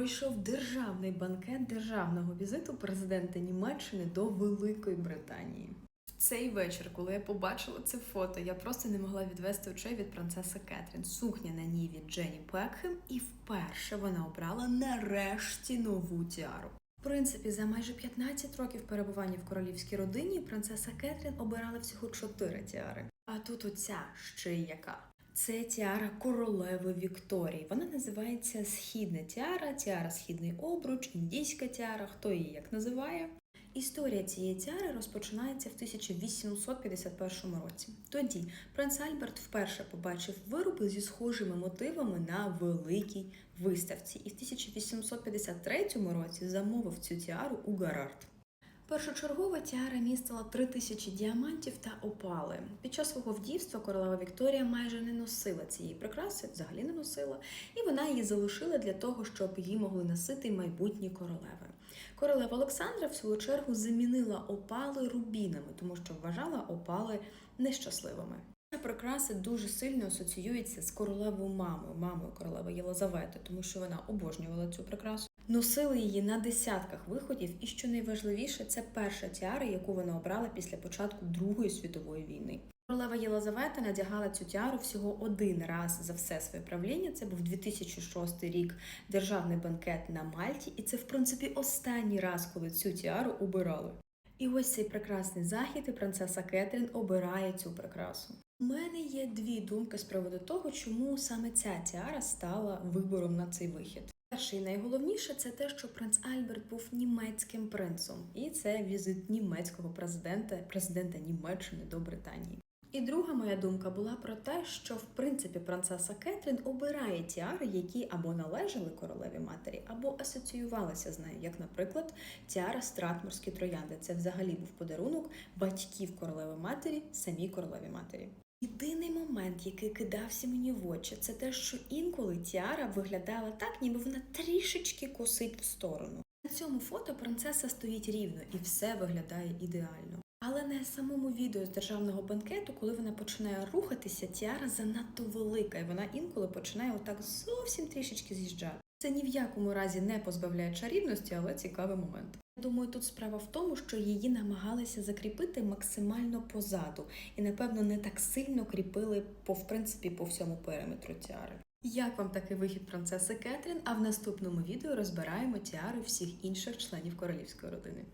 пройшов державний банкет державного візиту президента Німеччини до Великої Британії. В цей вечір, коли я побачила це фото, я просто не могла відвести очей від принцеси Кетрін. Сукня на ній від Дженні Пекхем, і вперше вона обрала нарешті нову тіару. В принципі, за майже 15 років перебування в королівській родині принцеса Кетрін обирала всього 4 тіари. А тут оця ще й яка. Це тіара королеви Вікторії. Вона називається східна тіара, тіара східний обруч, індійська тіара, хто її як називає. Історія цієї тіари розпочинається в 1851 році. Тоді принц Альберт вперше побачив вироби зі схожими мотивами на великій виставці, і в 1853 році замовив цю тіару у Гарард. Першочергова тіара містила три тисячі діамантів та опали. Під час свого вдівства королева Вікторія майже не носила цієї прикраси, взагалі не носила, і вона її залишила для того, щоб її могли носити майбутні королеви. Королева Олександра, в свою чергу, замінила опали рубінами, тому що вважала опали нещасливими. Ця прикраса дуже сильно асоціюється з королевою мамою, мамою королеви Єлизавети, тому що вона обожнювала цю прикрасу. Носили її на десятках виходів, і що найважливіше, це перша тіара, яку вона обрала після початку Другої світової війни. Королева Єлизавета надягала цю тіару всього один раз за все своє правління. Це був 2006 рік державний банкет на Мальті, і це, в принципі, останній раз, коли цю тіару обирали. І ось цей прекрасний захід, і принцеса Кетрін обирає цю прикрасу. У мене є дві думки з приводу того, чому саме ця тіара стала вибором на цей вихід. Перше і найголовніше це те, що принц Альберт був німецьким принцем, і це візит німецького президента, президента Німеччини до Британії. І друга моя думка була про те, що в принципі принцеса Кетрін обирає тіари, які або належали королеві матері, або асоціювалися з нею, як, наприклад, тіара Стратморські троянди. Це взагалі був подарунок батьків королеви матері, самій королеві матері. Єдиний момент, який кидався мені в очі, це те, що інколи тіара виглядала так, ніби вона трішечки косить в сторону. На цьому фото принцеса стоїть рівно і все виглядає ідеально. Але на самому відео з державного банкету, коли вона починає рухатися, тіара занадто велика, і вона інколи починає отак зовсім трішечки з'їжджати. Це ні в якому разі не позбавляє чарівності, але цікавий момент. Думаю, тут справа в тому, що її намагалися закріпити максимально позаду, і напевно не так сильно кріпили по в принципі по всьому периметру тіари. Як вам такий вихід принцеси Кетрін? А в наступному відео розбираємо тіари всіх інших членів королівської родини.